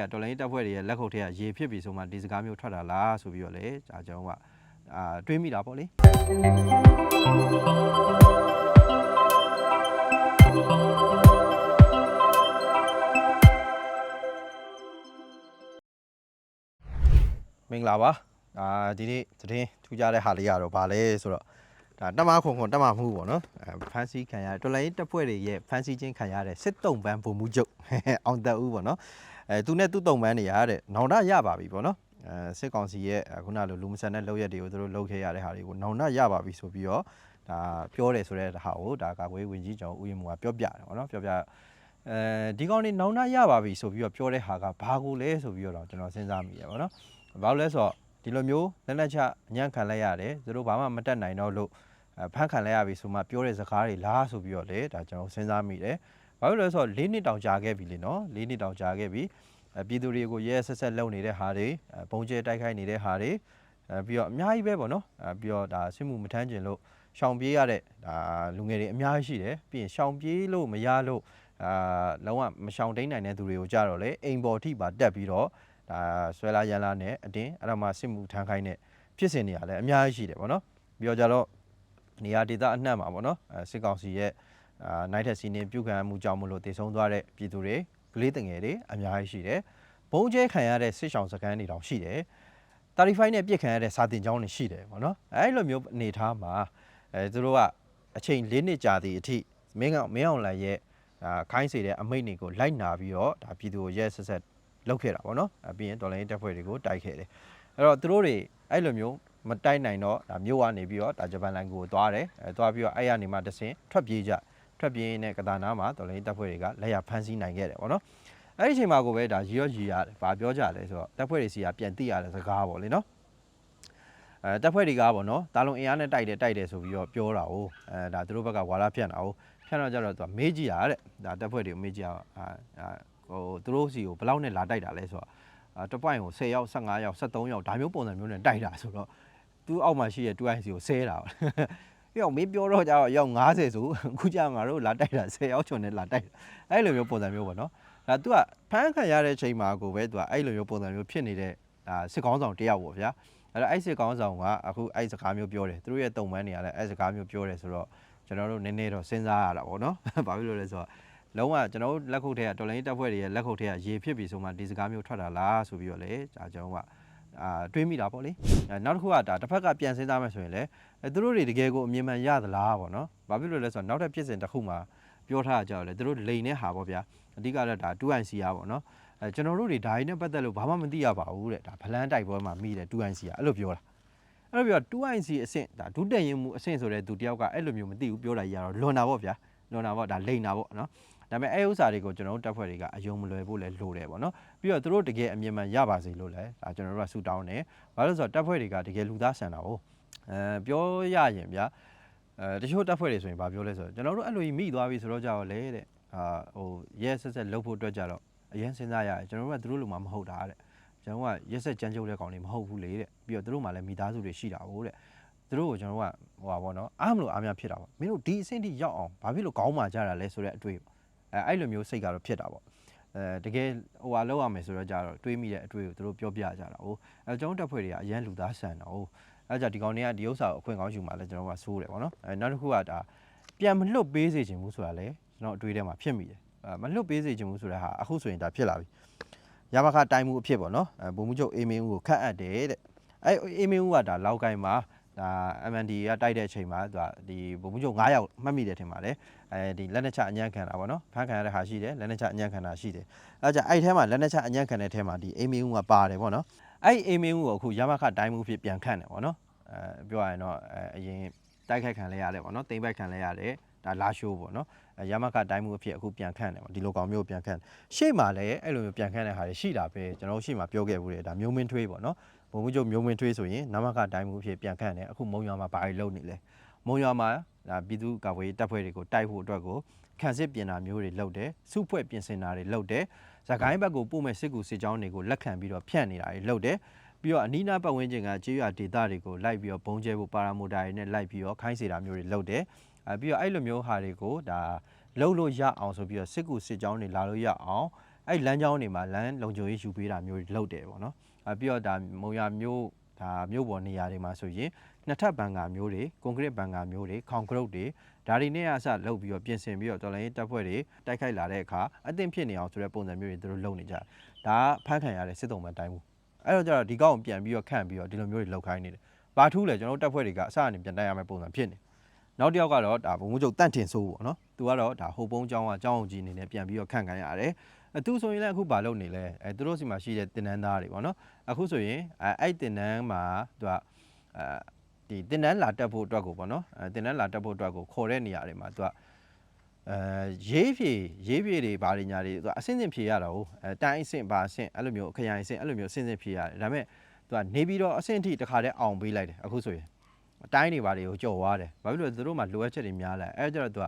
တော်လိုင်းတပ်ဖွဲ့တွေရဲ့လက်ခုပ်ထဲကရေဖြစ်ပြီဆိုမှဒီစကားမျိုးထွက်တာလားဆိုပြီးတော့လေဒါကျွန်တော်ကအာတွေးမိတာပေါ့လေမင်္ဂလာပါအာဒီနေ့သတင်းထူးခြားတဲ့ဟာလေးကတော့ဗာလဲဆိုတော့ ဒါတက်မခုံခုံတက်မမှုပေါ့နော်အဲဖန်စီခံရတော်လိုင်းတပ်ဖွဲ့တွေရဲ့ဖန်စီချင်းခံရတဲ့စစ်တုံးပန်းပုံမှုချုပ်အောင်တက်ဦးပေါ့နော်အဲသူနဲ့သူ့တုံပန်းနေရတဲ့နောင်တရပါပြီပေါ့နော်အဲစစ်ကောင်စီရဲ့အခုနလိုလူမဆန်တဲ့လောက်ရက်တွေကိုသူတို့လုပ်ခဲ့ရတဲ့ဟာတွေကိုနောင်တရပါပြီဆိုပြီးတော့ဒါပြောတယ်ဆိုတဲ့ဟာကိုဒါကာကွယ်ဝင်ကြီးကျောင်းဦးရင်မူကပြောပြတယ်ပေါ့နော်ပြောပြအဲဒီကောင်နေနောင်တရပါပြီဆိုပြီးတော့ပြောတဲ့ဟာကဘာကိုလဲဆိုပြီးတော့ကျွန်တော်စဉ်းစားမိရပေါ့နော်ဘာလို့လဲဆိုတော့ဒီလိုမျိုးလက်လက်ချအညံ့ခံလိုက်ရတယ်သူတို့ဘာမှမတက်နိုင်တော့လို့အဲ ဖန်ခံလိုက်ရပြီဆိုမှပြောတဲ့စကားတွေလားဆိုပြီးတော့လေဒါကျွန်တော်စဉ်းစားမိတယ်ဘာလို့လဲဆိုတော့၄နှစ်တောင်ကြာခဲ့ပြီလေနော်၄နှစ်တောင်ကြာခဲ့ပြီအဲပြည်သူတွေကိုရဲရဲဆက်ဆက်လုပ်နေတဲ့ဟာတွေအဲပုံကျဲတိုက်ခိုက်နေတဲ့ဟာတွေအဲပြီးတော့အများကြီးပဲပေါ့နော်အဲပြီးတော့ဒါစစ်မှုမထမ်းကျင်လို့ရှောင်ပြေးရတဲ့ဒါလူငယ်တွေအများကြီးရှိတယ်ပြီးရင်ရှောင်ပြေးလို့မရလို့အာလုံးဝမရှောင်တိန်နိုင်တဲ့သူတွေကိုကြတော့လေအိမ်ပေါ်ထိပါတက်ပြီးတော့ဒါဆွဲလာရန်လာနဲ့အတင်းအဲ့ဒါမှစစ်မှုထမ်းခိုင်းတဲ့ဖြစ်စဉ်တွေကလည်းအများကြီးရှိတယ်ပေါ့နော်ပြီးတော့ကြတော့ နေရာဒေသအနှံ့မှာပေါ့နော်အဲစစ်ကောင်စီရဲ့အာနိုင်ထက်စီနေပြုခံမှုကြောင့်မလို့တည်ဆုံးသွားတဲ့ပြည်သူတွေကလေးတငယ်တွေအများကြီးရှိတယ်။ဘုံကျဲခံရတဲ့စစ်ဆောင်စကန်တွေတောင်ရှိတယ်။35နဲ့ပြစ်ခံရတဲ့စာတင်ကျောင်းတွေရှိတယ်ပေါ့နော်။အဲဒီလိုမျိုးအနေထားမှာအဲသူတို့ကအချိန်၄နှစ်ကြာသည့်အထိမင်းကောင်မင်းအောင်လှိုင်ရဲ့အာခိုင်းစေတဲ့အမိန့်တွေကိုလိုက်နာပြီးတော့ဒါပြည်သူကိုရဲဆက်ဆက်လုပ်ခဲ့တာပေါ့နော်။အပြီးရင်တော်လိုင်းတပ်ဖွဲ့တွေကိုတိုက်ခဲ့တယ်။အဲ့တော့သူတို့တွေအဲ့လိုမျိုး မတိုက်နိုင်တော့ဒါမြို့ကနေပြီးတော့ဒါဂျပန်လိုင်းကိုသွားတယ်။အဲသွားပြီးတော့အဲ့ရနေမှတဆင်ထွက်ပြေးကြ။ထွက်ပြေးနေတဲ့ကတာနာမှာတော်လိုင်းတပ်ဖွဲ့တွေကလက်ရဖမ်းဆီးနိုင်ခဲ့တယ်ပေါ့နော်အဲ့ဒီအချိန်မှာကိုပဲဒါရီရောရီရတယ်ဗာပြောကြတယ်ဆိုတော့တပ်ဖွဲ့တွေစီကပြန်တိရတဲ့စကားပေါ့လေနော်အဲတပ်ဖွဲ့တွေကပေါ့နော်တာလုံအင်အားနဲ့တိုက်တယ်တိုက်တယ်ဆိုပြီးတော့ပြောတာ哦အဲဒါသူတို့ဘက်ကဝါရဖြန့်တာ哦ဖြန့်တော့ကြတော့သူကမေးကြည့်ရတဲ့ဒါတပ်ဖွဲ့တွေကိုမေးကြည့်ရအာအာဟိုသူတို့စီကိုဘယ်လောက်နဲ့လာတိုက်တာလဲဆိုတော့အာတစ်ပွိုင်ကို10ယောက်15ယောက်73ယောက်ဒါမျိုးပုံစံမျိုးနဲ့တိုက်တာဆိုတော့ သူအောက်မှာရှိတဲ့တူအိုင်စီကိုဆဲတာပေါ့ပြောင်းမင်းပြောတော့ကြတော့ရောက်90ဆိုအခုကြငါတို့လာတိုက်တာ10ရောက်ချွန်နဲ့လာတိုက်တာအဲ့လိုမျိုးပုံစံမျိုးပေါ့နော်ဒါ तू ကဖမ်းခံရတဲ့အချိန်မှာကိုပဲ तू ကအဲ့လိုမျိုးပုံစံမျိုးဖြစ်နေတဲ့ဒါစစ်ကောင်းဆောင်တယောက်ပေါ့ဗျာအဲ့တော့အဲ့စစ်ကောင်းဆောင်ကအခုအဲ့စကားမျိုးပြောတယ်သူတို့ရဲ့တုံပန်းတွေကလည်းအဲ့စကားမျိုးပြောတယ်ဆိုတော့ကျွန်တော်တို့နည်းနည်းတော့စဉ်းစားရတာပေါ့နော်ဘာဖြစ်လို့လဲဆိုတော့လုံးဝကျွန်တော်တို့လက်ခုပ်ထဲကတော်လိုင်းတပ်ဖွဲ့တွေရဲ့လက်ခုပ်ထဲကရေဖြစ်ပြီဆိုမှဒီစကားမျိုးထွက်တာလားဆိုပြီးတော့လေဒါကျွန်တော်က အာတွေးမိတာပေါ့လေအဲနောက်တစ်ခုကဒါတစ်ဖက်ကပြန်စဉ်းစားမှဆိုရင်လည်းအဲသူတို့တွေတကယ်ကိုအမြင်မှန်ရသလားပေါ့နော်။ဘာဖြစ်လို့လဲဆိုတော့နောက်ထပ်ဖြစ်စဉ်တစ်ခုမှာပြောထားကြတယ်လေသူတို့လိန်တဲ့ဟာပေါ့ဗျာ။အဓိကတော့ဒါ 2IC ရပေါ့နော်။အဲကျွန်တော်တို့တွေဒါရင်းနဲ့ပတ်သက်လို့ဘာမှမသိရပါဘူးတဲ့။ဒါဖလန်းတိုက်ပွဲမှာမိတယ် 2IC ရအဲ့လိုပြောတာ။အဲ့လိုပြော 2IC အဆင့်ဒါဒုတက်ရင်မှုအဆင့်ဆိုတဲ့သူတယောက်ကအဲ့လိုမျိုးမသိဘူးပြောတာကြီးကတော့လွန်တာပေါ့ဗျာ။လွန်တာပေါ့ဒါလိန်တာပေါ့နော်။ ဒါပေမဲ့အဲဥစ္စာတွေကိုကျွန်တော်တို့တပ်ဖွဲ့တွေကအယုံမလွယ်ဖို့လဲလိုတယ်ပေါ့နော်။ပြီးတော့သူတို့တကယ်အမြင်မှန်ရပါစေလို့လဲဒါကျွန်တော်တို့ကဆူတောင်းတယ်။ဘာလို့လဲဆိုတော့တပ်ဖွဲ့တွေကတကယ်လူသားဆန်တာဟုတ်။အဲပြောရရင်ဗျာအဲတချို့တပ်ဖွဲ့တွေဆိုရင်ဗာပြောလဲဆိုတော့ကျွန်တော်တို့အဲ့လိုကြီးမိသွားပြီဆိုတော့ကြောက်လေတဲ့အာဟိုရဲဆက်ဆက်လှုပ်ဖို့အတွက်ကြတော့အရင်စဉ်းစားရတယ်ကျွန်တော်တို့ကသူတို့လူမှမဟုတ်တာတဲ့ကျွန်တော်ကရက်ဆက်ကြမ်းကြုတ်တဲ့ကောင်တွေမဟုတ်ဘူးလေတဲ့ပြီးတော့သူတို့မှလည်းမိသားစုတွေရှိတာဟုတ်တဲ့သူတို့ကိုကျွန်တော်ကဟိုပါဘောနော်အားမလို့အားများဖြစ်တာပေါ့မင်းတို့ဒီအဆင့်ထိရောက်အောင်ဘာဖြစ်လို့ခေါင်းမာကြတာလဲဆိုတဲ့အတွေ့ပေါ့ အဲအဲ့လိုမျိုးစိတ်ကတော့ဖြစ်တာပေါ့အဲတကယ်ဟိုဟာလောက်ရမယ်ဆိုတော့ကြတော့တွေးမိတဲ့အတွေ့ကိုသူတို့ပြောပြကြတာဟုတ်အဲကျွန်တော်တပ်ဖွဲ့တွေကအရန်လူသားဆန်တာဟုတ်အဲကြင့်ဒီကောင်တွေကဒီဥစ္စာကိုအခွင့်ကောင်းယူမှလည်းကျွန်တော်ကဆိုးတယ်ပေါ့နော်အဲနောက်တစ်ခုကဒါပြန်မလွတ်ပေးစေချင်ဘူးဆိုတာလည်းကျွန်တော်အတွေးထဲမှာဖြစ်မိတယ်အဲမလွတ်ပေးစေချင်ဘူးဆိုတဲ့ဟာအခုဆိုရင်ဒါဖြစ်လာပြီရမခတိုင်မှုအဖြစ်ပေါ့နော်အဲဘုံမှုချုပ်အေမင်းဦးကိုခတ်အပ်တယ်တဲ့အဲအေမင်းဦးကဒါလောက်ကိုင်းမှာ ဒါ MND ကတိုက်တဲ့အချိန်မှာသူကဒီဘုံမှုချုပ်9ယောက်မှတ်မိတယ်ထင်ပါတယ်အဲဒီလက်နက်ချအညံ့ခံတာပေါ့နော်ဖမ်းခံရတဲ့ဟာရှိတယ်လက်နက်ချအညံ့ခံတာရှိတယ်အဲကြအဲ့ထဲမှာလက်နက်ချအညံ့ခံတဲ့ထဲမှာဒီအေမင်းဦးကပါတယ်ပေါ့နော်အဲ့အေမင်းဦးကိုအခုရမခတိုင်မှုဖြစ်ပြန်ခန့်တယ်ပေါ့နော်အဲပြောရရင်တော့အဲအရင်တိုက်ခိုက်ခံလဲရတယ်ပေါ့နော်တိမ့်ပိုက်ခံလဲရတယ်ဒါလာရှိုးပေါ့နော်အဲရမကတိုင်းမှုအဖြစ်အခုပြန်ခန့်တယ်ပေါ့ဒီလိုကောင်မျိုးပြန်ခန့်ရှေ့မှာလည်းအဲ့လိုမျိုးပြန်ခန့်တဲ့ဟာတွေရှိတာပဲကျွန်တော်တို့ရှေ့မှာပြောခဲ့ဘူးလေဒါမျိုးမင်းထွေးပေါ့နော် ဘုံမှုချုပ်မျိုးမင်းထွေးဆိုရင်နမကတိုင်းမှုအဖြစ်ပြန်ခန့်တယ်အခုမုံရွာမှာဘာတွေလုပ်နေလဲမုံရွာမှာဒါပြည်သူ့ကာကွယ်ရေးတပ်ဖွဲ့တွေကိုတိုက်ဖို့အတွက်ကိုခန့်စစ်ပြင်တာမျိုးတွေလုပ်တယ်စုဖွဲ့ပြင်ဆင်တာတွေလုပ်တယ်ဇကိုင်းဘက်ကိုပို့မဲ့စစ်ကူစစ်ကြောင်းတွေကိုလက်ခံပြီးတော့ဖြန့်နေတာတွေလုပ်တယ်ပြီးတော့အနီးနားပတ်ဝန်းကျင်ကကျေးရွာဒေသတွေကိုလိုက်ပြီးတော့ဘုံကျဲဖို့ပါရာမိုတာတွေနဲ့လိုက်ပြီးတော့ခိုင်းစေတာမျိုးတွေလုပ်တယ်အဲပြီးတော့အဲ့လိုမျိုးဟာတွေကိုဒါလှုပ်လို့ရအောင်ဆိုပြီးတော့စစ်ကူစစ်ကြောင်းတွေလာလို့ရအောင်အဲ့လမ်းကြောင်းတွေမှာလမ်းလုံခြုံရေးယူပေးတာမျိုးတွေလုပ်တယ်ပေါ့နော်အဲ ပြီးတော့ဒါမုံရမျိုးဒါမျိုးပေါ်နေရာတွေမှာဆိုရင်နှစ်ထပ်ဘန်ကာမျိုးတွေကွန်ကရစ်ဘန်ကာမျိုးတွေခေါင်ကရုတ်တွေဒါတွေနဲ့အစလုပ်ပြီးတော့ပြင်ဆင်ပြီးတော့တော်လိုင်းတပ်ဖွဲ့တွေတိုက်ခိုက်လာတဲ့အခါအသင့်ဖြစ်နေအောင်ဆိုတဲ့ပုံစံမျိုးတွေသူတို့လုပ်နေကြတယ်ဒါကဖမ်းခံရတဲ့စစ်တုံးမှတိုင်းမှုအဲ့တော့ကျတော့ဒီကောင်ကိုပြန်ပြီးတော့ခန့်ပြီးတော့ဒီလိုမျိုးတွေလောက်ခိုင်းနေတယ်ဘာထူးလဲကျွန်တော်တို့တပ်ဖွဲ့တွေကအစအနေပြန်တိုက်ရမယ့်ပုံစံဖြစ်နေနောက်တစ်ယောက်ကတော့ဒါဘုံမချုပ်တန့်ထင်ဆိုးပေါ့နော်သူကတော့ဒါဟိုပုံးကျောင်းကအကျောင်းအောင်ကြီးအနေနဲ့ပြန်ပြီးတော့ခန့်ခိုင်းရတယ် အဲသူဆိုရင်လည်းအခုဘာလုပ်နေလဲအဲသူတို့စီမှာရှိတဲ့တင်နန်းသားတွေပေါ့နော်အခုဆိုရင်အဲအဲ့တင်နန်းမှာသူကအဲဒီတင်နန်းလာတက်ဖို့အတွက်ကိုပေါ့နော်အဲတင်နန်းလာတက်ဖို့အတွက်ကိုခေါ်တဲ့နေရာတွေမှာသူကအဲရေးဖြေရေးဖြေတွေဘာတွေညာတွေသူကအစင်းစင်ဖြေရတာဟုတ်အဲတိုင်းအဆင့်ဘာအဆင့်အဲ့လိုမျိုးခရိုင်အဆင့်အဲ့လိုမျိုးအစင်းစင်ဖြေရတယ်ဒါပေမဲ့သူကနေပြီးတော့အဆင့်အထိတစ်ခါတည်းအောင်ပေးလိုက်တယ်အခုဆိုရင်အတိုင်းတွေဘာတွေကိုကြော်သွားတယ်။ဘာဖြစ်လို့လဲသူတို့မှလိုအပ်ချက်တွေများလာ။အဲဒါကြတော့သူက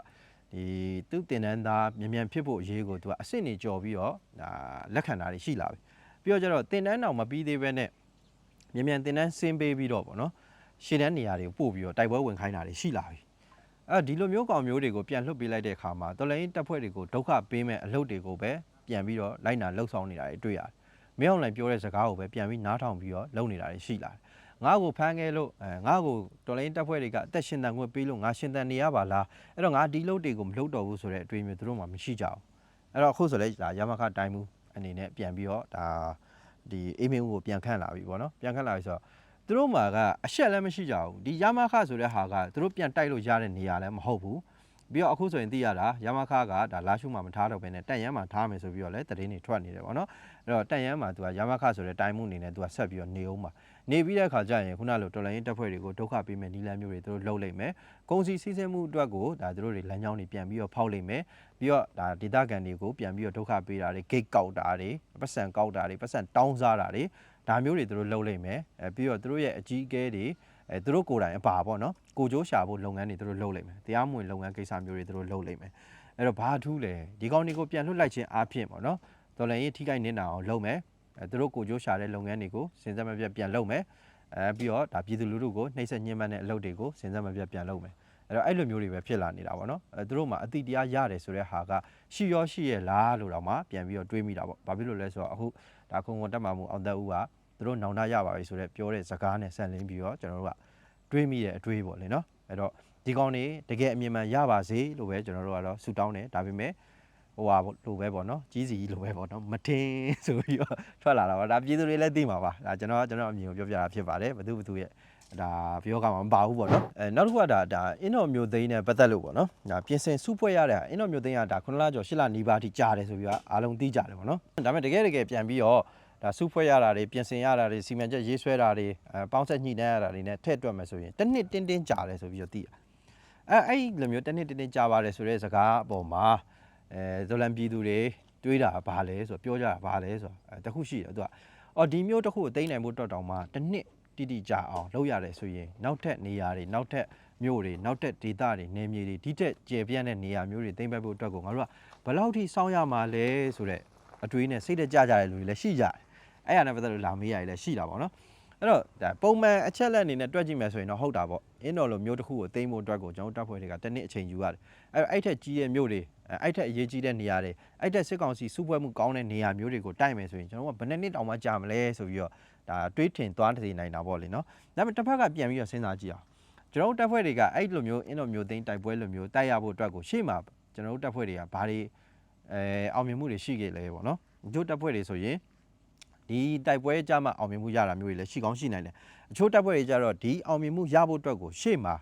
ဒီသူ့တင်တန်းသားမြန်မြန်ဖြစ်ဖို့အရေးကိုသူကအစ်စ်နေကြော်ပြီးတော့ဒါလက်ခံတာတွေရှိလာပြီ။ပြီးတော့ကျတော့တင်တန်းတောင်မပြီးသေးပဲနဲ့မြန်မြန်တင်တန်းဆင်းပေးပြီးတော့ဗောနော်။ရှင်းတန်းနေရာတွေကိုပို့ပြီးတော့တိုက်ပွဲဝင်ခိုင်းတာတွေရှိလာပြီ။အဲဒီလိုမျိုးကောင်မျိုးတွေကိုပြန်လှုပ်ပေးလိုက်တဲ့အခါမှာတော်လိုင်းတပ်ဖွဲ့တွေကိုဒုက္ခပေးမဲ့အလုပ်တွေကိုပဲပြန်ပြီးတော့လိုက်နာလှုပ်ဆောင်နေတာတွေတွေ့ရတယ်။မင်းအောင်လှိုင်ပြောတဲ့စကားကိုပဲပြန်ပြီးနားထောင်ပြီးတော့လုပ်နေတာတွေရှိလာတယ်။ ငါ့ကိုဖမ်းခဲ့လို့အဲငါ့ကိုတော်လိုင်းတပ်ဖွဲ့တွေကအသက်ရှင်တန်ခွင့်ပေးလို့ငါရှင်တန်နေရပါလားအဲ့တော့ငါဒီလုတ်တွေကိုမလုပ်တော့ဘူးဆိုတဲ့အတွေ့အမြင်သူတို့မှမရှိကြဘူးအဲ့တော့အခုဆိုလဲဒါရမခတိုင်းမှုအနေနဲ့ပြန်ပြီးတော့ဒါဒီအေးမင်းဦးကိုပြန်ခန့်လာပြီပေါ့နော်ပြန်ခန့်လာပြီဆိုတော့သူတို့မှာကအရှက်လည်းမရှိကြဘူးဒီရမခဆိုတဲ့ဟာကသူတို့ပြန်တိုက်လို့ရတဲ့နေရာလည်းမဟုတ်ဘူး ပြီးတော့အခုဆိုရင်သိရတာရမခကဒါလာရှုမှမထားတော့ဘဲနဲ့တက်ရမ်းမှထားမယ်ဆိုပြီးတော့လည်းတရင်တွေထွက်နေတယ်ပေါ့နော်အဲ့တော့တက်ရမ်းမှသူကရမခဆိုတဲ့တိုင်းမှုအနေနဲ့သူကဆက်ပြီးတော့နေအောင်ပါနေပြီးတဲ့အခါကျရင်ခုနလိုတော်လိုင်းတပ်ဖွဲ့တွေကိုဒုက္ခပေးမဲ့နီလန်းမျိုးတွေသူတို့လှုပ်လိုက်မယ်။ကုန်စည်စီးဆင်းမှုအတွက်ကိုဒါသူတို့တွေလမ်းကြောင်းတွေပြန်ပြီးတော့ဖောက်လိုက်မယ်။ပြီးတော့ဒါဒေသခံတွေကိုပြန်ပြီးတော့ဒုက္ခပေးတာတွေ gate ကောက်တာတွေပတ်စံကောက်တာတွေပတ်စံတောင်းစားတာတွေဒါမျိုးတွေသူတို့လှုပ်လိုက်မယ်။အဲပြီးတော့သူတို့ရဲ့အကြီးအကဲတွေ အဲသူတို့ကိုယ်တိုင်အပါပေါ့နော်။ကိုကြိုးရှာဖို့လုပ်ငန်းတွေသူတို့လှုပ်လိုက်မယ်။တရားမဝင်လုပ်ငန်းကိစ္စမျိုးတွေသူတို့လှုပ်လိုက်မယ်။အဲ့တော့ဘာထူးလဲဒီကောင်တွေကိုပြန်လွှတ်လိုက်ခြင်းအဖြစ်ပေါ့နော်။တော်လိုင်းရေးထိခိုက်နေတာအောင်လုပ်မယ်။အဲသူတို့ကိုကြိုးရှာတဲ့လုပ်ငန်းတွေကိုစဉ်ဆက်မပြတ်ပြန်လုပ်မယ်။အဲပြီးတော့ဒါပြည်သူလူထုကိုနှိပ်စက်ညှဉ်းပန်းတဲ့အလုပ်တွေကိုစဉ်ဆက်မပြတ်ပြန်လုပ်မယ်အဲ့တော့အဲ့လိုမျိုးတွေပဲဖြစ်လာနေတာပေါ့နော်အဲသူတို့မှအတိတရားရတယ်ဆိုတဲ့ဟာကရှိရောရှိရဲ့လားလို့တော့မှပြန်ပြီးတော့တွေးမိတာပေါ့ဘာဖြစ်လို့လဲဆိုတော့အခုဒါခုံကွန်တက်မှာမှုအောင်သက်ဦးက သူတို့နောင်တရပါပြီဆိုတော့ပြောတဲ့စကားနဲ့ဆက်လင်းပြီးတော့ကျွန်တော်တို့ကတွေးမိတဲ့အတွေးပေါ့လေနော်အဲ့တော့ဒီကောင်နေတကယ်အမြင်မှန်ရပါစေလို့ပဲကျွန်တော်တို့ကတော့ဆုတောင်းတယ်ဒါပေမဲ့ဟိုဟာလိုပဲပေါ့နော်ကြီးစီလိုပဲပေါ့နော်မထင်းဆိုပြီးတော့ထွက်လာတာပါဒါပြည်သူတွေလည်းသိမှာပါဒါကျွန်တော်ကျွန်တော်အမြင်ကိုပြောပြတာဖြစ်ပါတယ်ဘသူဘသူရဲ့ဒါပြောကမှာမပါဘူးပေါ့နော်အဲနောက်တစ်ခုကဒါဒါအင်းတော်မျိုးသိန်းနဲ့ပတ်သက်လို့ပေါ့နော်ဒါပြင်ဆင်စုဖွဲ့ရတဲ့အင်းတော်မျိုးသိန်းကဒါ9လကျော်10လနီးပါးထိကြာတယ်ဆိုပြီးတော့အားလုံးသိကြတယ်ပေါ့နော်ဒါပေမဲ့တကယ်တကယ်ပြန်ပြီးတော့ ဒါစုဖွဲ့ရတာတွေပြင်ဆင်ရတာတွေစီမံချက်ရေးဆွဲတာတွေအဲပေါင်းဆက်ညှိနှိုင်းရတာတွေနဲ့ထည့်တွက်မယ်ဆိုရင်တစ်နှစ်တင်းတင်းကြာတယ်ဆိုပြီးတော့သိရတယ်အဲအဲ့ဒီလိုမျိုးတစ်နှစ်တင်းတင်းကြာပါတယ်ဆိုတဲ့စကားအပေါ်မှာအဲဇိုလန်ပြည်သူတွေတွေးတာဘာလဲဆိုတော့ပြောကြတာဘာလဲဆိုတော့အဲတခုရှိတယ်သူကအော်ဒီမျိုးတစ်ခုကိုသိမ့်နိုင်ဖို့တော့တောင်မှတစ်နှစ်တိတိကျအောင်လုပ်ရတယ်ဆိုရင်နောက်ထပ်နေရာတွေနောက်ထပ်မြို့တွေနောက်ထပ်ဒေသတွေနေမြေတွေဒီထက်ကျေပြန့်တဲ့နေရာမျိုးတွေသိမ့်ပတ်ဖို့အတွက်ကိုငါတို့ကဘယ်လောက်ထိစောင့်ရမှာလဲဆိုတော့အတွေးနဲ့စိတ်တကြကြတဲ့လူတွေလည်းရှိကြတယ် အဲ့ရနဲ့ပတ်သက်လို့လာမေးရတယ်လည်းရှိတာပေါ့နော်အဲ့တော့ဒါပုံမှန်အချက်လက်အနေနဲ့တွက်ကြည့်မယ်ဆိုရင်တော့ဟုတ်တာပေါ့အင်းတော်လိုမျိုးတစ်ခုကိုသိမ်းဖို့အတွက်ကိုကျွန်တော်တို့တပ်ဖွဲ့တွေကတစ်နှစ်အချိန်ယူရတယ်အဲ့တော့အဲ့ထက်ကြီးတဲ့မြို့တွေအဲ့ထက်အရေးကြီးတဲ့နေရာတွေအဲ့ထက်စစ်ကောင်စီစုဖွဲ့မှုကောင်းတဲ့နေရာမျိုးတွေကိုတိုက်မယ်ဆိုရင်ကျွန်တော်တို့ကဘယ်နှစ်နှစ်တောင်မှကြာမလဲဆိုပြီးတော့ဒါတွေးထင်သွားနေနိုင်တာပေါ့လေနော်ဒါပေမဲ့တစ်ဖက်ကပြန်ပြီးတော့စဉ်းစားကြည့်အောင်ကျွန်တော်တို့တပ်ဖွဲ့တွေကအဲ့လိုမျိုးအင်းတော်မျိုးသိမ်းတိုက်ပွဲလိုမျိုးတိုက်ရဖို့အတွက်ကိုရှေ့မှာကျွန်တော်တို့တပ်ဖွဲ့တွေကဘာတွေအဲအောင်မြင်မှုတွေရှိခဲ့လဲပေါ့နော်တို့တပ်ဖွဲ့တွေဆိုရင် ဒီတိုက်ပွဲကြမှာအောင်မြင်မှုရတာမျိုးတွေလည်းရှိကောင်းရှိနိုင်တယ်အချို့တပ်ဖွဲ့တွေကြတော့ဒီအောင်မြင်မှုရဖို့အတွက်ကိုရှေ့မှာ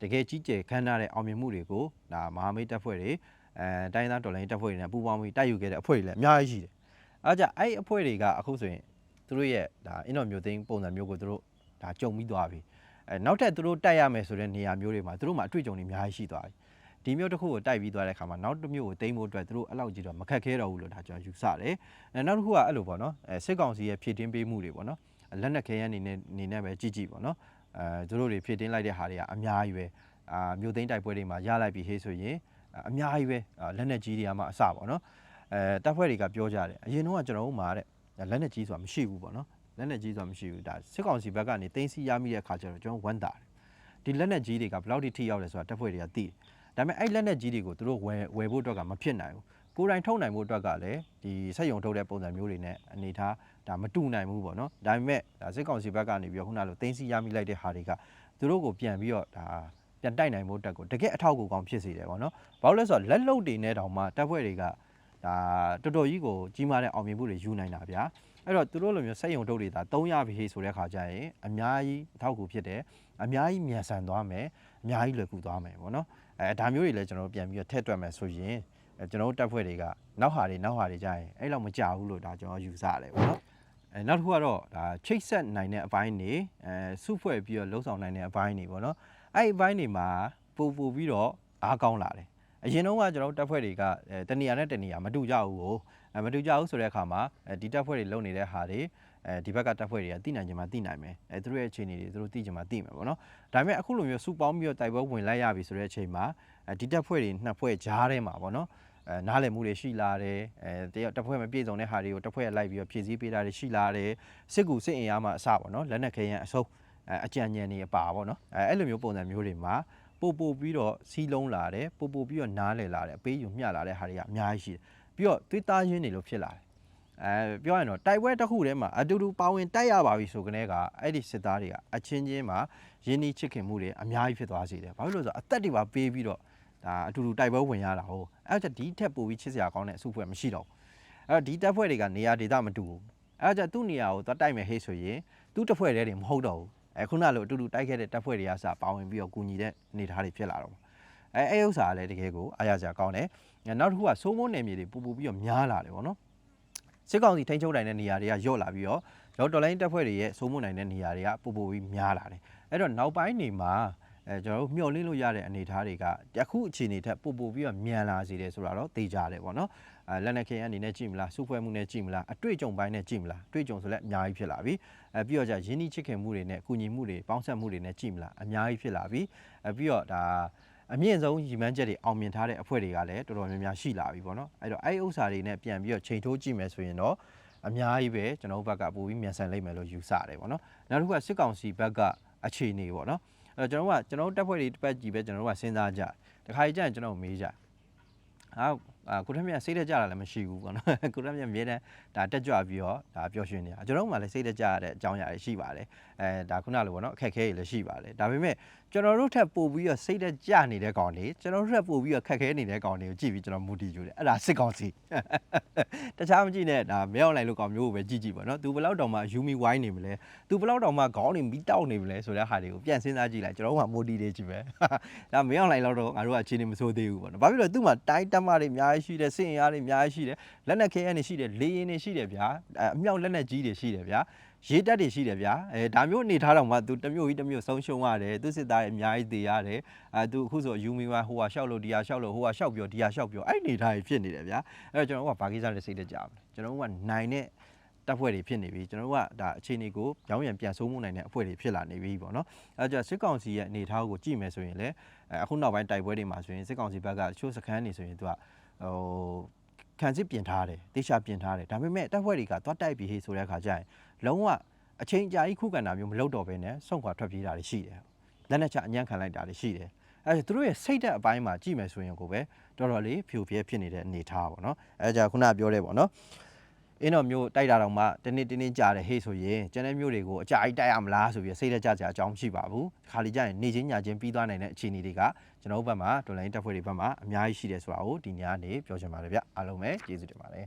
တကယ်ကြီးကျယ်ခမ်းနားတဲ့အောင်မြင်မှုတွေကိုဒါမဟာမိတ်တပ်ဖွဲ့တွေအဲတိုင်းသားတော်လိုင်းတပ်ဖွဲ့တွေနဲ့ပူးပေါင်းပြီးတိုက်ယူခဲ့တဲ့အဖွဲ့တွေလည်းအများကြီးရှိတယ်အဲကြအဲ့အဖွဲ့တွေကအခုဆိုရင်သူတို့ရဲ့ဒါအင်းတော်မျိုးသိန်းပုံစံမျိုးကိုသူတို့ဒါကြုံပြီးသွားပြီအဲနောက်ထပ်သူတို့တိုက်ရမယ်ဆိုတဲ့နေရာမျိုးတွေမှာသူတို့မှာအတွေ့အကြုံတွေအများကြီးရှိသွားပြီ ဒီမျိုးတစ်ခုကိုတိုက်ပြီးသွားတဲ့အခါမှာနောက်တစ်မျိုးကိုတိမ့်ဖို့အတွက်သူတို့အဲ့လောက်ကြီးတော့မခက်ခဲတော့ဘူးလို့ဒါကျွန်တော်ယူဆတယ်အဲနောက်တစ်ခုကအဲ့လိုပေါ့နော်အဲစစ်ကောင်စီရဲ့ဖြည့်တင်းပေးမှုတွေပေါ့နော်လက်နက်ခဲယမ်းအနေနဲ့အနေနဲ့ပဲကြည့်ကြည့်ပေါ့နော်အဲသူတို့တွေဖြည့်တင်းလိုက်တဲ့ဟာတွေကအများကြီးပဲအာမျိုးသိန်းတိုက်ပွဲတွေမှာရလိုက်ပြီဟေးဆိုရင်အများကြီးပဲလက်နက်ကြီးတွေကမှအစပေါ့နော်အဲတပ်ဖွဲ့တွေကပြောကြတယ်အရင်တော့ကျွန်တော်တို့မှာတဲ့လက်နက်ကြီးဆိုတာမရှိဘူးပေါ့နော်လက်နက်ကြီးဆိုတာမရှိဘူးဒါစစ်ကောင်စီဘက်ကနေတင်းစီရမိတဲ့အခါကျတော့ကျွန်တော်ဝမ်းတာတယ်ဒီလက်နက်ကြီးတွေကဘယ်လောက်ထိထိရောက်လဲဆိုတာတပ်ဖွဲ့တွေကသိတယ် ဒါပေမဲ့အဲ့လက်နက်ကြီးတွေကိုသူတို့ဝယ်ဝယ်ဖို့အတွက်ကမဖြစ်နိုင်ဘူးကိုယ်တိုင်ထုတ်နိုင်မှုအတွက်ကလည်းဒီစက်ယုံထုတ်တဲ့ပုံစံမျိုးတွေနဲ့အနေထားဒါမတူနိုင်ဘူးပေါ့နော်ဒါပေမဲ့ဒါစစ်ကောင်စီဘက်ကနေပြီးတော့ခုနလိုတင်းစီရမိလိုက်တဲ့ဟာတွေကသူတို့ကိုပြန်ပြီးတော့ဒါပြန်တိုက်နိုင်မှုအတွက်ကိုတကယ်အထောက်အကူကောင်းဖြစ်စေတယ်ပေါ့နော်ဘာလို့လဲဆိုတော့လက်လုံတွေနဲ့တောင်မှတပ်ဖွဲ့တွေကဒါတော်တော်ကြီးကိုကြီးမားတဲ့အောင်မြင်မှုတွေယူနိုင်တာဗျာအဲ့တော့သူတို့လိုမျိုးစက်ယုံထုတ်တွေဒါ300ပြီဆိုတဲ့ခါကျရင်အများကြီးအထောက်အကူဖြစ်တယ်အများကြီးမြန်ဆန်သွားမယ်အများကြီးလွယ်ကူသွားမယ်ပေါ့နော် အဲဒါမျိုးတွေလည်းကျွန်တော်တို့ပြန်ပြီးတော့ထည့်တွက်မယ်ဆိုရင်အဲကျွန်တော်တို့တပ်ဖွဲ့တွေကနောက်ဟာတွေနောက်ဟာတွေကြာရင်အဲ့လောက်မကြဘူးလို့ဒါကျွန်တော်ယူဆရတယ်ပေါ့နော်အဲနောက်တစ်ခုကတော့ဒါချိတ်ဆက်နိုင်တဲ့အပိုင်းနေအဲစုဖွဲ့ပြီးတော့လှုပ်ဆောင်နိုင်တဲ့အပိုင်းနေပေါ့နော်အဲ့ဒီအပိုင်းနေမှာပို့ပို့ပြီးတော့အားကောင်းလာတယ်အရင်တော့ကကျွန်တော်တို့တပ်ဖွဲ့တွေကအဲတနေရာနဲ့တနေရာမတူကြဘူးကိုအဲမတူကြဘူးဆိုတဲ့အခါမှာအဲဒီတပ်ဖွဲ့တွေလုံနေတဲ့ဟာတွေ အဲဒီဘက်ကတပ်ဖွဲ့တွေကသိနိုင်ကြမှာသိနိုင်မယ်အဲသူတို့ရဲ့အခြေအနေတွေသူတို့သိကြမှာသိမယ်ပေါ့နော်ဒါပေမဲ့အခုလိုမျိုးစုပေါင်းပြီးတော့တိုက်ပွဲဝင်လိုက်ရပြီဆိုတဲ့အချိန်မှာအဲဒီတပ်ဖွဲ့တွေနှစ်ဖွဲ့ကြားထဲမှာပေါ့နော်အဲနားလည်မှုတွေရှိလာတယ်အဲတယောက်တစ်ဖွဲ့မပြည့်စုံတဲ့ဟာတွေကိုတစ်ဖွဲ့လိုက်ပြီးတော့ဖြည့်ဆည်းပေးတာတွေရှိလာတယ်စစ်ကူစစ်အင်အားမှအစပေါ့နော်လက်နက်ခဲယမ်းအစုံအဲအကြံဉာဏ်တွေအပါပေါ့နော်အဲအဲ့လိုမျိုးပုံစံမျိုးတွေမှာပို့ပို့ပြီးတော့စီးလုံးလာတယ်ပို့ပို့ပြီးတော့နားလည်လာတယ်အပေးယူမျှလာတဲ့ဟာတွေကအများကြီးရှိတယ်ပြီးတော့သွေးသားရင်းတွေလို့ဖြစ်လာတယ် အဲပြောရရင်တော့တိုက်ပွဲတစ်ခုထဲမှာအတူတူပါဝင်တိုက်ရပါပြီဆိုကြတဲ့ကအဲ့ဒီစစ်သားတွေကအချင်းချင်းမှာရင်းနှီးချစ်ခင်မှုတွေအများကြီးဖြစ်သွားစေတယ်ဘာလို့လဲဆိုတော့အသက်တွေပါပေးပြီးတော့ဒါအတူတူတိုက်ပွဲဝင်ရတာဟုတ်အဲ့ဒါဒီထက်ပိုပြီးချစ်စရာကောင်းတဲ့အစုဖွဲ့မရှိတော့ဘူးအဲ့တော့ဒီတပ်ဖွဲ့တွေကနေရာဒေသမတူဘူးအဲ့ဒါကြင့်သူ့နေရာကိုသွားတိုက်မယ်ဟေ့ဆိုရင်သူ့တပ်ဖွဲ့တွေတွေမဟုတ်တော့ဘူးအဲခုနလိုအတူတူတိုက်ခဲ့တဲ့တပ်ဖွဲ့တွေကစပါဝင်ပြီးတော့ကူညီတဲ့အနေအထားတွေဖြစ်လာတော့မှာအဲအဲ့ဥစ္စာကလည်းတကယ်ကိုအားရစရာကောင်းတယ်နောက်တစ်ခုကစိုးမိုးနယ်မြေတွေပူပူပြီးတော့များလာတယ်ဗောနော် စစ်ကောင်စီထိန်းချုပ်နိုင်တဲ့နေရာတွေကညော့လာပြီးတော့ရောတော်လိုင်းတပ်ဖွဲ့တွေရဲ့စိုးမိုးနိုင်တဲ့နေရာတွေကပူပူပြီးများလာတယ်အဲ့တော့နောက်ပိုင်းနေမှာအဲကျွန်တော်တို့မျှော်လင့်လို့ရတဲ့အနေအထားတွေကတခုအခြေအနေထက်ပို့ပို့ပြီးတော့မြန်လာစေတယ်ဆိုတာတော့သိကြတယ်ပေါ့နော်အဲလက်နက်ခဲအနေနဲ့ကြည့်မလားစုဖွဲ့မှုနဲ့ကြည့်မလားအတွေ့အကြုံပိုင်းနဲ့ကြည့်မလားအတွေ့အကြုံဆိုလည်းအများကြီးဖြစ်လာပြီအဲပြီးတော့じゃရင်းနှီးချစ်ခင်မှုတွေနဲ့ကုညီမှုတွေပေါင်းဆက်မှုတွေနဲ့ကြည့်မလားအများကြီးဖြစ်လာပြီအဲပြီးတော့ဒါ အမြင့်ဆုံးရည်မှန်းချက်တွေအောင်မြင်ထားတဲ့အဖွဲ့တွေကလည်းတော်တော်များများရှိလာပြီပေါ့နော်အဲ့တော့အဲ့ဒီဥစ္စာတွေနဲ့ပြန်ပြီးတော့ချိန်ထိုးကြည့်မယ်ဆိုရင်တော့အများကြီးပဲကျွန်တော်တို့ဘက်ကပိုပြီးမြန်ဆန်လိမ့်မယ်လို့ယူဆတယ်ပေါ့နော်နောက်တစ်ခုကစစ်ကောင်စီဘက်ကအခြေအနေပေါ့နော်အဲ့တော့ကျွန်တော်တို့ကကျွန်တော်တို့တက်ဖွဲ့တွေတစ်ပတ်ကြည့်ပဲကျွန်တော်တို့ကစဉ်းစားကြတခါကြီးကျရင်ကျွန်တော်တို့မေးကြဟာအာကိုထက်မြတ်စိတ်တက်ကြတာလည်းမရှိဘူးပေါ့နော်ကိုထက်မြတ်အမြဲတမ်းဒါတက်ကြွပြီးတော့ဒါပျော်ရွှင်နေတာကျွန်တော်တို့မှလည်းစိတ်တက်ကြရတဲ့အကြောင်းအရာတွေရှိပါတယ်အဲဒါခုနလိုပေါ့နော်အခက်အခဲတွေလည်းရှိပါတယ်ဒါပေမဲ့ ကျွန်တော်တို့ထက်ပို့ပြီးတော့စိတ်တက်ကြနေတဲ့ကောင်တွေကျွန်တော်တို့ထက်ပို့ပြီးတော့ခက်ခဲနေတဲ့ကောင်တွေကိုကြည့်ပြီးကျွန်တော်မူတည်ကြတယ်အဲ့ဒါစစ်ကောင်စီတခြားမကြည့်နဲ့ဒါမဲအွန်လိုင်းလို့ကောင်မျိုးကိုပဲကြည့်ကြည့်ပေါ့နော်သူဘယ်လောက်တောင်မှယူမီဝိုင်းနေမလဲသူဘယ်လောက်တောင်မှခေါင်းတွေမီတောက်နေမလဲဆိုတဲ့ဟာတွေကိုပြန်စဉ်းစားကြည့်လိုက်ကျွန်တော်တို့ကမိုတီတွေကြည့်ပဲဒါမင်းအောင်လိုက်တော့ငါတို့ကအခြေအနေမဆိုးသေးဘူးပေါ့နော်ဘာဖြစ်လို့လဲသူ့မှာတိုင်းတက်မတွေအများကြီးရှိတယ်စင်ရတွေအများကြီးရှိတယ်လက်နက်ခဲယမ်းတွေရှိတယ်လေရင်တွေရှိတယ်ဗျာအဲအမြောက်လက်နက်ကြီးတွေရှိတယ်ဗျာ ရေးတက်တွေရှိတယ်ဗျာအဲဒါမျိုးအနေထားတော့မှသူတစ်မျိုးကြီးတစ်မျိုးဆုံးရှုံးရတယ်သူစစ်သားတွေအများကြီးသေရတယ်အဲသူအခုဆိုယူမီဝါဟိုဟာရှောက်လို့ဒီဟာရှောက်လို့ဟိုဟာရှောက်ပြောဒီဟာရှောက်ပြောအဲ့အနေထားကြီးဖြစ်နေတယ်ဗျာအဲ့တော့ကျွန်တော်တို့ကဘာကိစ္စလဲစိတ်တက်ကြမလဲကျွန်တော်တို့ကနိုင်တဲ့တပ်ဖွဲ့တွေဖြစ်နေပြီကျွန်တော်တို့ကဒါအခြေအနေကိုကြောင်းရံပြန်ဆိုးမှုနိုင်တဲ့အဖွဲ့တွေဖြစ်လာနေပြီပေါ့နော်အဲကြင့်စစ်ကောင်စီရဲ့အနေအထားကိုကြည့်မယ်ဆိုရင်လည်းအဲအခုနောက်ပိုင်းတိုက်ပွဲတွေမှာဆိုရင်စစ်ကောင်စီဘက်ကချိုးစခန်းနေဆိုရင်သူကဟိုခံစစ်ပြင်ထားတယ်တေချာပြင်ထားတယ်ဒါပေမဲ့တပ်ဖွဲ့တွေကသွားတိုက်ပြီးဟေးဆိုတဲ့အခါကျရင် လုံးဝအချိန်ကြာကြီးခုခံတာမျိုးမလုပ်တော့ဘဲနဲ့ဆုံးခွာထွက်ပြေးတာတွေရှိတယ်လက်နက်ချအညံ့ခံလိုက်တာတွေရှိတယ်အဲဒါသူတို့ရဲ့စိတ်ဓာတ်အပိုင်းမှာကြည့်မယ်ဆိုရင်ကိုပဲတော်တော်လေးဖြူပြဲဖြစ်နေတဲ့အနေအထားပေါ့နော်အဲကြခုနပြောတဲ့ပေါ့နော်အင်းတော်မျိုးတိုက်တာတော့မှတနေ့တနေ့ကြာတယ်ဟေ့ဆိုရင်ကျန်တဲ့မျိုးတွေကိုအကြအိုက်တိုက်ရမလားဆိုပြီးစိတ်တက်ကြကြအကြောင်းမရှိပါဘူးခါလီကျရင်နေချင်းညချင်းပြီးသွားနိုင်တဲ့အခြေအနေတွေကကျွန်တော်တို့ဘက်မှာဒေါ်လာရင်းတက်ဖွဲ့တွေဘက်မှာအများကြီးရှိတယ်ဆိုတာကိုဒီညနေပြောချင်ပါတယ်ဗျအားလုံးပဲကျေးဇူးတင်ပါတယ်